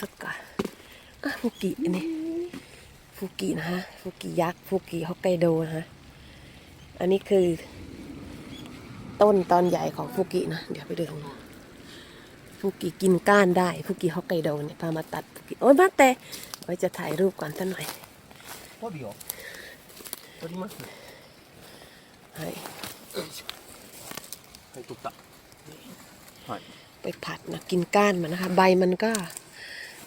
สกาฟูกินี่ฟูกินะฮะฟูกิยักษ์ฟูกิฮอกไกโดนะฮะอันนี้คือ ต้นตอนใหญ่ของฟูกินะเดี๋ยวไปดูตดูฟูกิกินก้านได้ฟูกิฮอกไกโดเนี่ยพามาตัดฟูกิโอ้ยมาแต่ไว้จะถ่ายรูปก่อนสักหน่อยはい。 ให้ตุกตะไปผัดนะกินก้านมันนะคะ ใบมันก็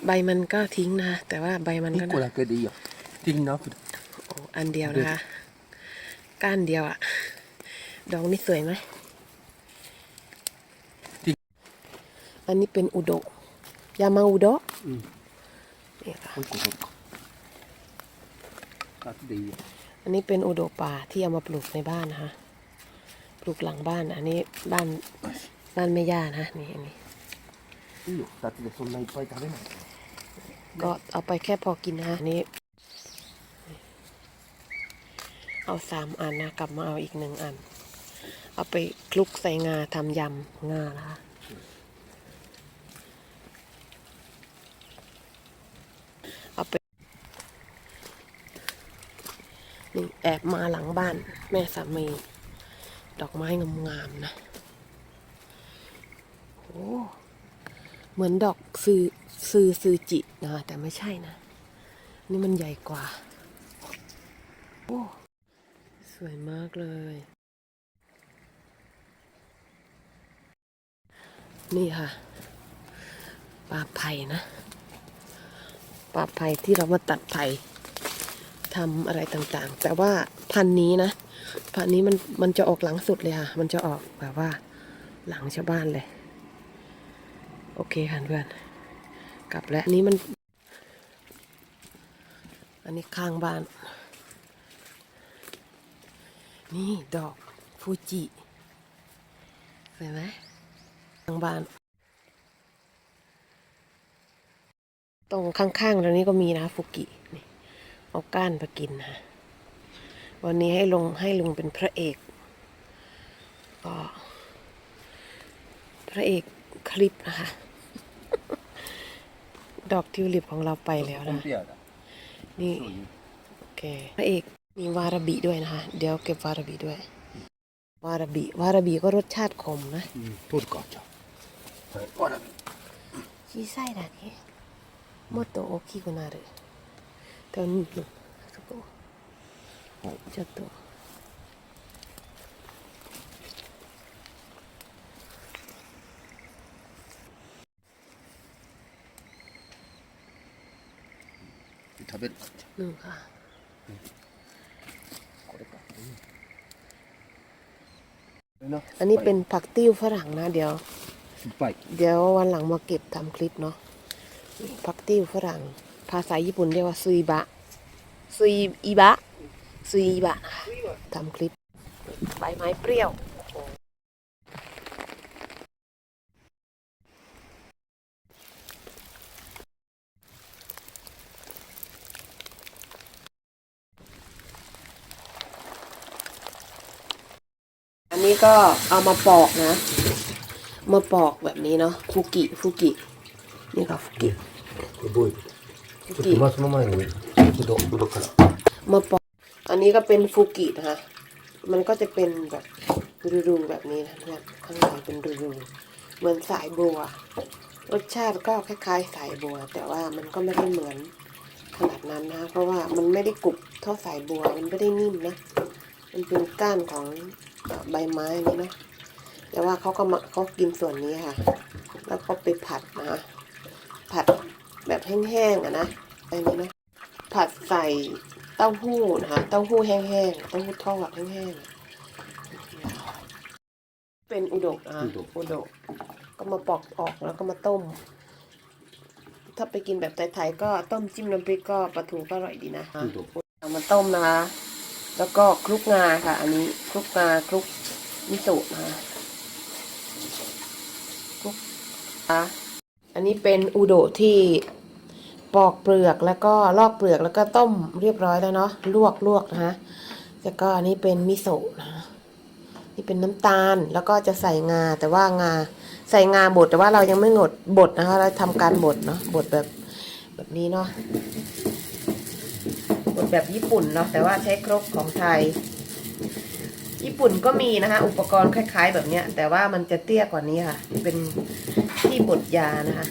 ใบมันก็ทิ้งนะแต่ว่าใบมันก็นะ 끓이 요. 딜ก็ดีอยู่ทิ้อันเดียวนะคะ ก้านเดียวอะดองนี่สวยไหมอันนี้เป็นอุโดกยามาอุดะนี่ค่ะ.อันนี้เป็นอุโดกป่าที่เอามาปลูกในบ้านนะคะ ลูกหลังบ้าน อันนี้บ้านบ้านแม่ย่านะนี่อันนี้ก็เอาไปแค่พอกินนะอันนี้ เอาสามอันนะ กลับมาเอาอีกหนึ่งอัน เอาไปคลุกใส่งาทำยำงาละเอาไปนี่แอบมาหลังบ้าน แม่สามี ดอกไม้งามๆนะโอ้เหมือนดอกซือซือซือจินะแต่ไม่ใช่นะ นี่มันใหญ่กว่า โอ้สวยมากเลย นี่ค่ะปลาไผ่นะปลาไผ่ที่เรามาตัดไผ่ ทำอะไรต่างๆ แต่ว่าพันนี้นะ พันนี้มันมันจะออกหลังสุดเลยค่ะ มันจะออกแบบว่าหลังชาวบ้านเลย โอเคค่ะเพื่อน กลับแล้วอันนี้มัน อันนี้ข้างบ้าน นี่ดอกฟูจิเห็นไหมข้างบ้านตรงข้างๆตรงนี้ก็มีนะฟูกิ เอาก้านไปกินนะวันนี้ให้ลงให้ลุงเป็นพระเอกก็พระเอกคลิปนะคะ ดอกทิวลิปของเราไปแล้ว コン นะ ペアだ นี่ そういう โอเค พระเอกมีวาราบิด้วยนะคะ เดี๋ยวเก็บวาราบิด้วย วาราบิ วาราบิก็รสชาติขมนะ うん取るかじゃあはいわらび小さいだけもっと大きくなる でもうんそこちょっと食べるかじゃ หนึ่งค่ะ あこれかうんな อันนี้เป็นผักติ้วฝรั่งนะ เดี๋ยว 酸っぱい เดี๋ยววันหลังมาเก็บทำคลิปเนาะผักติ้วฝรั่ง ภาษาญี่ปุ่นเรียกว่าซุยบะซุยอีบะซุยอีบะทำคลิปใบไม้เปรี้ยวอันนี้ก็เอามาปอกนะ มาปอกแบบนี้เนาะ ฟุกิ ฟุกิ นี่ก็ฟุกิ ちょっとまあその前にうどうどから มาปอก อันนี้ก็เป็นฟูกินะคะ มันก็จะเป็นแบบรูๆแบบนี้นะเพื่อนข้างในเป็นรูๆเหมือนสายบัว รสชาติก็คล้ายๆ สายบัว แต่ว่ามันก็ไม่ได้เหมือนขนาดนั้นนะ เพราะว่ามันไม่ได้กรุบเท่าสายบัว มันไม่ได้นิ่มนะ มันเป็นก้านของเอ่อใบไม้นี่เนาะ แต่ว่าเขาก็มาเขากินส่วนนี้ค่ะ แล้วก็ไปผัดนะ ผัด แห้งๆอะนะอันนี้นะผัดใส่เต้าหู้นะคะเต้าหู้แห้งๆเต้าหู้ทอดแห้งๆเป็นอุดกอะอุดกก็มาปอกออกแล้วก็มาต้ม ถ้าไปกินแบบไทยๆก็ต้มจิ้มน้ำพริกก็ปลาทูก็อร่อยดีนะเอมาต้มนะคะ แล้วก็คลุกงาค่ะ อันนี้คลุกงาคลุกมิโซะนะคะคลุกอะอันนี้เป็นอุโดกที่ ปอกเปลือกแล้วก็ลอกเปลือกแล้วก็ต้มเรียบร้อยแล้วเนาะลวกลวกนะคะแล้วก็อันนี้เป็นมิโซะนะนี่เป็นน้ำตาลแล้วก็จะใส่งา แต่ว่างาใส่งาบดแต่ว่าเรายังไม่งดบดนะคะ เราทำการบดเนาะบดแบบแบบนี้เนาะบดแบบญี่ปุ่นเนาะแต่ว่าใช้ครกของไทย ญี่ปุ่นก็มีนะคะอุปกรณ์คล้าย ๆ แบบเนี้ย แต่ว่ามันจะเตี้ยกว่านี้ค่ะ เป็นที่บดยานะคะ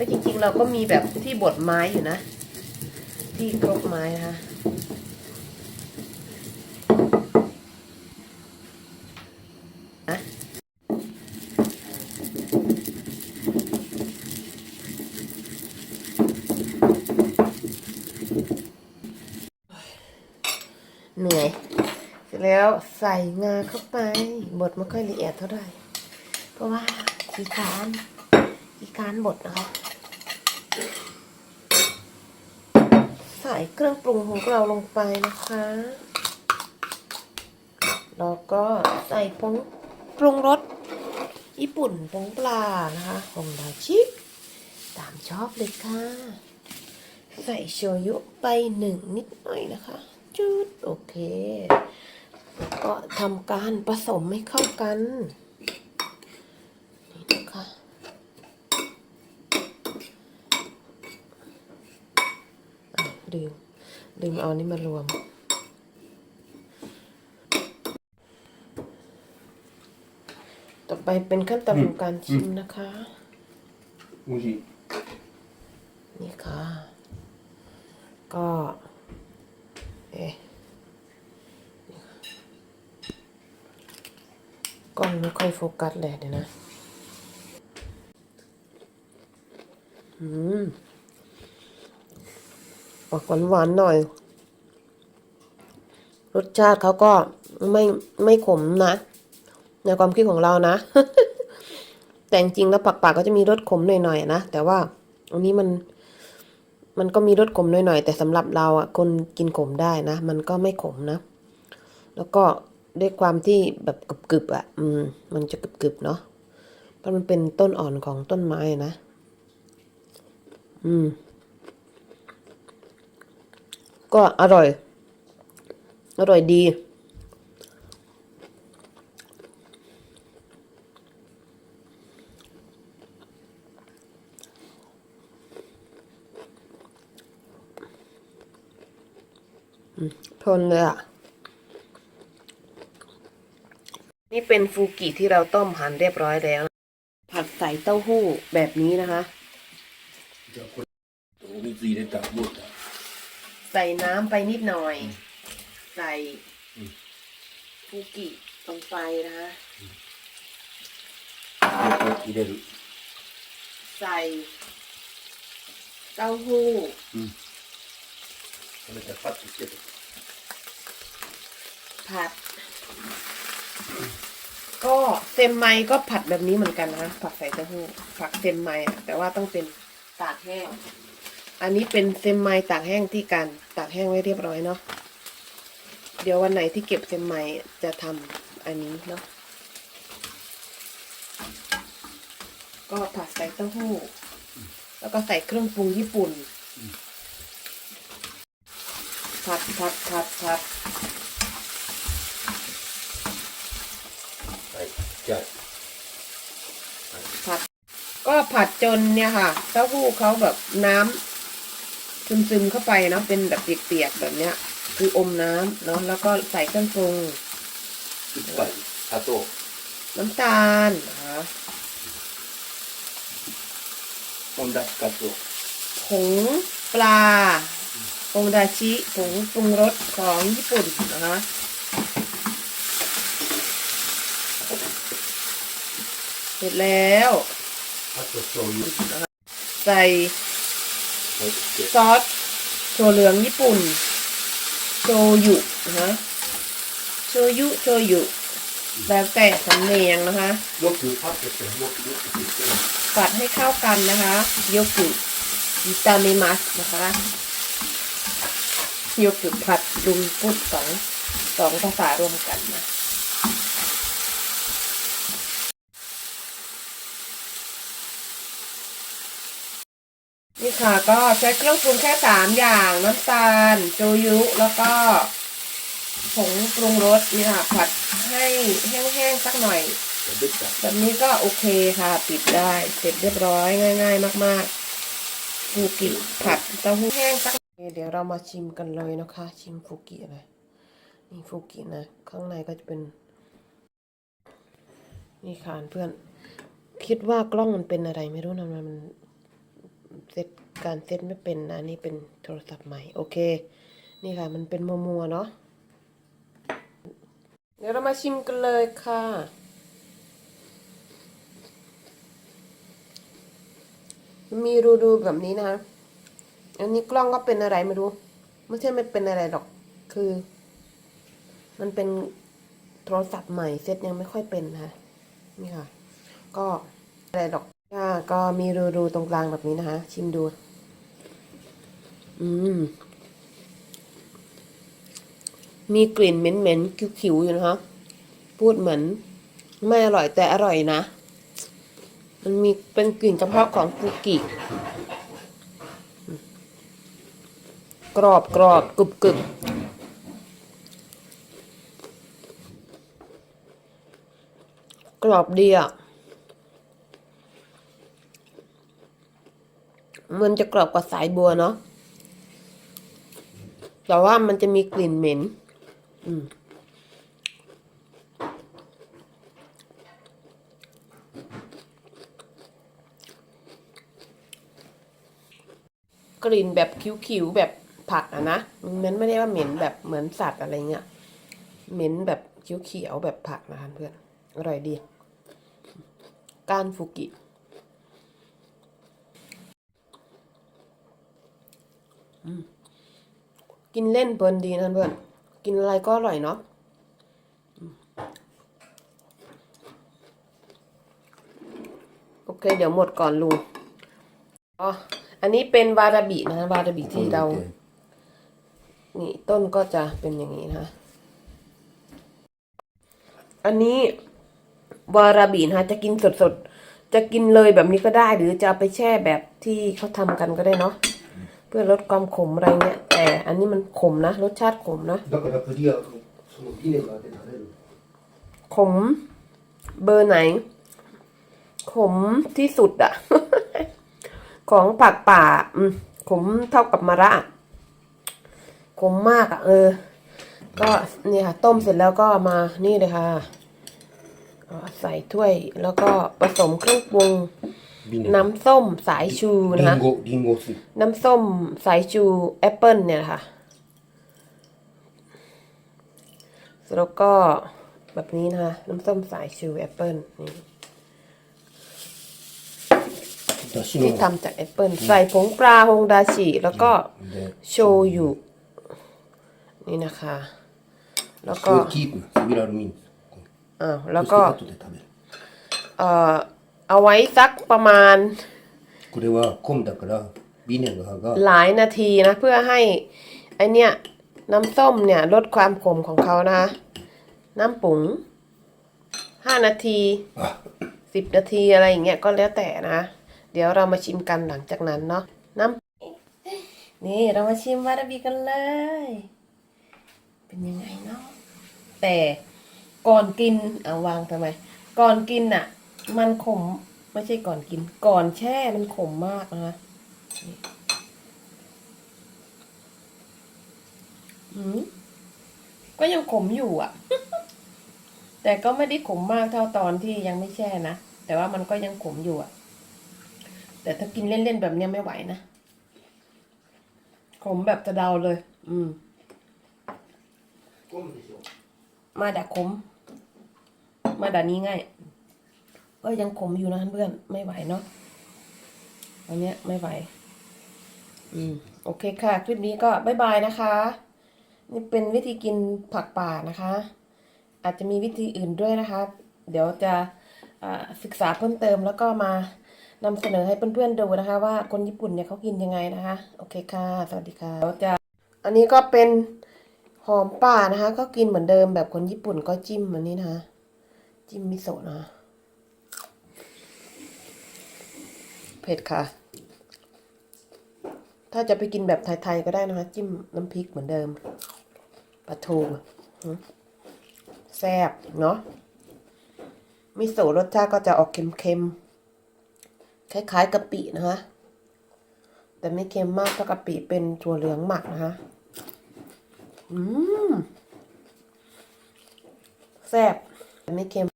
แล้วจริงๆ เราก็มีแบบที่บดไม้อยู่นะ ที่ครกไม้นะคะอะเหนื่อยเสร็จแล้วใส่งาเข้าไปบดไม่ค่อยละเอียดเท่าไหร่ เพราะว่าขี้คานขี้คานบดนะคะ ใส่เครื่องปรุงของเราลงไปนะคะ แล้วก็ใส่ผงปรุงรสญี่ปุ่นผงปลานะคะของดาชิ ตามชอบเลยค่ะ ใส่โชยุไปหนึ่งนิดหน่อยนะคะจุดโอเค ก็ทำการผสมให้เข้ากันนะคะอะ ลืมลืมเอานี่มารวม ต่อไปเป็นขั้นตอนของการชิมนะคะอูจินี่ค่ะ ก็เอ๊ะกล้องไม่ค่อยโฟกัสแหละเดี๋ยนะ อืม ออกหวานๆหน่อย รสชาติเขาก็ไม่ไม่ขมนะ ในความคิดของเรานะ แต่จริงแล้วปักปากก็จะมีรสขมหน่อยๆนะแต่ว่าอันนี้มัน มันก็มีรสขมหน่อยๆแต่สำหรับเราอะคนกินขมได้นะ มันก็ไม่ขมนะ แล้วก็ด้วยความที่แบบกรึบๆอะ อืม มันจะกรึบๆเนาะเพราะมันเป็นต้นอ่อนของต้นไม้นะ อืม ก็อร่อย อร่อยดี ทนเลยอ่ะ นี่เป็นฟูกิที่เราต้มหั่นเรียบร้อยแล้ว ผัดใส่เต้าหู้แบบนี้นะคะ じゃあこれお水入れたウォーター ใส่น้ำไปนิดหน่อย ใส่ อืม ฟูกิลงไปนะคะ 入れる ใส่ เต้าหู้ それでパッとつけて ผัด ก็เซมไมก็ผัดแบบนี้เหมือนกันนะคะผัดใส่เต้าหู้ผักเซมไมอะแต่ว่าต้องเป็นตากแห้ง อันนี้เป็นเซมไมตากแห้งที่การตากแห้งไว้เรียบร้อยเนาะ เดี๋ยววันไหนที่เก็บเซมไมจะทำอันนี้เนาะ ก็ผัดใส่เต้าหู้ แล้วก็ใส่เครื่องปรุงญี่ปุ่น ผัดผัดผัดผัดใช่ผัด ก็ผัดจนเนี่ยค่ะ เต้าหู้เขาแบบน้ำ ซึมๆเข้าไปเนาะเป็นแบบเปียกๆแบบเนี้ย คืออมน้ำเนาะแล้วก็ใส่เครื่องปรุง 一杯砂糖 น้ำตาลนะคะ 本だしかつお ผงปลาผงดาชิผงปรุงรสของญี่ปุ่นนะคะเสร็จแล้ว あと醤油 ใส่ はいつけ ซอสโชเหลืองญี่ปุ่น โชยุนะโชยุโชยุแล้วแต่สำเนียงนะคะยกอยู่พับเฉยๆยกยกผัดให้เข้ากันนะคะยกอยิตาเมมัสนะคะยกอผัดรุมพุดสองสองภาษารวมกันนะ ค่ะ ก็ใช้เครื่องปรุงแค่สามอย่างน้ำตาลโจยุแล้วก็ผงปรุงรสนี่ค่ะผัดให้แห้งๆสักหน่อย แบบนี้ก็โอเคค่ะ ปิดได้เสร็จเรียบร้อยง่าย ๆ มากๆฟูกิผัดเต้าหู้แห้งสักเดี๋ยวเรามาชิมกันเลยนะคะ ชิมฟูกิเลยนี่ฟูกินะ ข้างในก็จะเป็น นี่ค่ะเพื่อน คิดว่ากล้องมันเป็นอะไรไม่รู้นะมันเซต การเซตไม่เป็นนะนี่เป็นโทรศัพท์ใหม่ โอเค นี่ค่ะ มันเป็นมัวๆเนาะเดี๋ยวเรามาชิมกันเลยค่ะ มีรูดูแบบนี้นะคะอันนี้กล้องก็เป็นอะไรไม่รู้ ไม่ใช่ไม่เป็นอะไรหรอก คือ มันเป็นโทรศัพท์ใหม่เซตยังไม่ค่อยเป็นนะะนี่ค่ะ ก็อะไรหรอกก็ก็มีรูดูตรงกลางแบบนี้นะคะ ชิมดู อืม มีกลิ่นเหม็นๆคิวๆอยู่นะคะ พูดเหมือน ไม่อร่อยแต่อร่อยนะ มันมีเป็นกลิ่นเฉพาะของฟูกิกรอบกรอบกรุบกรึบกรอบดีอะมันจะกรอบกว่าสายบัวเนาะ แต่ว่ามันจะมีกลิ่นเหม็น อืมกลิ่นแบบคิ้วๆแบบผักอะนะมันไม่ได้ว่าเหม็นแบบเหมือนสัตว์อะไรเงี้ย เหม็นแบบเขียวๆแบบผักนะคะเพื่อน อร่อยดี ก้านฟูกิ อืม กินเล่นเพลินดีนะเพื่อนกินอะไรก็อร่อยเนาะอืมโอเค เดี๋ยวหมดก่อนลุงอ๋ออันนี้เป็นวาราบินะวาราบิที่เรา นี่ต้นก็จะเป็นอย่างนี้นะคะอันนี้วาราบินะคะจะกินสดๆ จะกินเลยแบบนี้ก็ได้ หรือจะเอาไปแช่แบบที่เขาทำกันก็ได้เนาะ เพื่อลดความขมอะไรเงี้ย แต่อันนี้มันขมนะ รสชาติขมนะขม เบอร์ไหน ขมที่สุดอะ ของผักป่า อืมขมเท่ากับมะระขมมากอะเออ ก็นี่ค่ะ ต้มเสร็จแล้วก็มานี่เลยค่ะใส่ถ้วยแล้วก็ผสมเครื่องปรุง น้ำส้มสายชู リ นะคะ ンゴリンゴ酢 น้ำส้มสายชูแอปเปิลเนี่ยค่ะ แล้วก็แบบนี้นะคะ น้ำส้มสายชูแอปเปิลนี่ だし ที่ の ทำจากแอปเปิลใส่ผงปลาฮงดาชิแล้วก็ で โชยุนี่นะคะ แล้ว そ ก็ れをキープスピラルミン อ่า そ แล้ว して ก็ 後で食べる เอ่อ เอาไว้สักประมาณ これは昆だからビネガーが หลายนาทีนะ เพื่อให้ไอเนี่ย น้ำส้มเนี่ยลดความขมของเขานะคะ น้ำปุ๋งห้านาที あ สิบนาทีอะไรอย่างเงี้ยก็แล้วแต่นะ เดี๋ยวเรามาชิมกันหลังจากนั้นเนาะน้ำนี่เรามาชิมวาราบิกันเลย เป็นยังไงเนาะแต่ก่อนกินเอาวางทำไม ก่อนกินอ่ะ มันขมไม่ใช่ก่อนกิน ก่อนแช่มันขมมากนะคะนี่อืมก็ยังขมอยู่อะ แต่ก็ไม่ได้ขมมากเท่าตอนที่ยังไม่แช่นะ แต่ว่ามันก็ยังขมอยู่อะแต่ถ้ากินเล่นๆแบบเนี้ยไม่ไหวนะ ขมแบบจะเดาเลย อืม มาดักขม มาดักนี้ง่าย ก็ยังขมอยู่นะเพื่อนไม่ไหวเนาะอันเนี้ยไม่ไหว อืมโอเคค่ะ คลิปนี้ก็บ๊ายบายนะคะ นี่เป็นวิธีกินผักป่านะคะ อาจจะมีวิธีอื่นด้วยนะคะ เดี๋ยวจะอ่าศึกษาเพิ่มเติมแล้วก็มานำเสนอให้เพื่อนๆดูนะคะ ว่าคนญี่ปุ่นเนี่ยเขากินยังไงนะคะ โอเคค่ะ สวัสดีค่ะเดี๋ยวจะอันนี้ก็เป็นหอมป่านะคะ ก็กินเหมือนเดิมแบบคนญี่ปุ่นก็จิ้มอันนี้นะคะ จิ้มมิโซะนะคะ เผ็ดค่ะ ถ้าจะไปกินแบบไทยๆก็ได้นะคะ จิ้มน้ำพริกเหมือนเดิมปลาทูแซ่บเนาะมิโซะรสชาติก็จะออกเค็มๆ คล้ายๆกะปินะคะ แต่ไม่เค็มมากเท่ากะปิเป็นถั่วเหลืองหมักนะคะ อืมแซ่บแต่ไม่เค็ม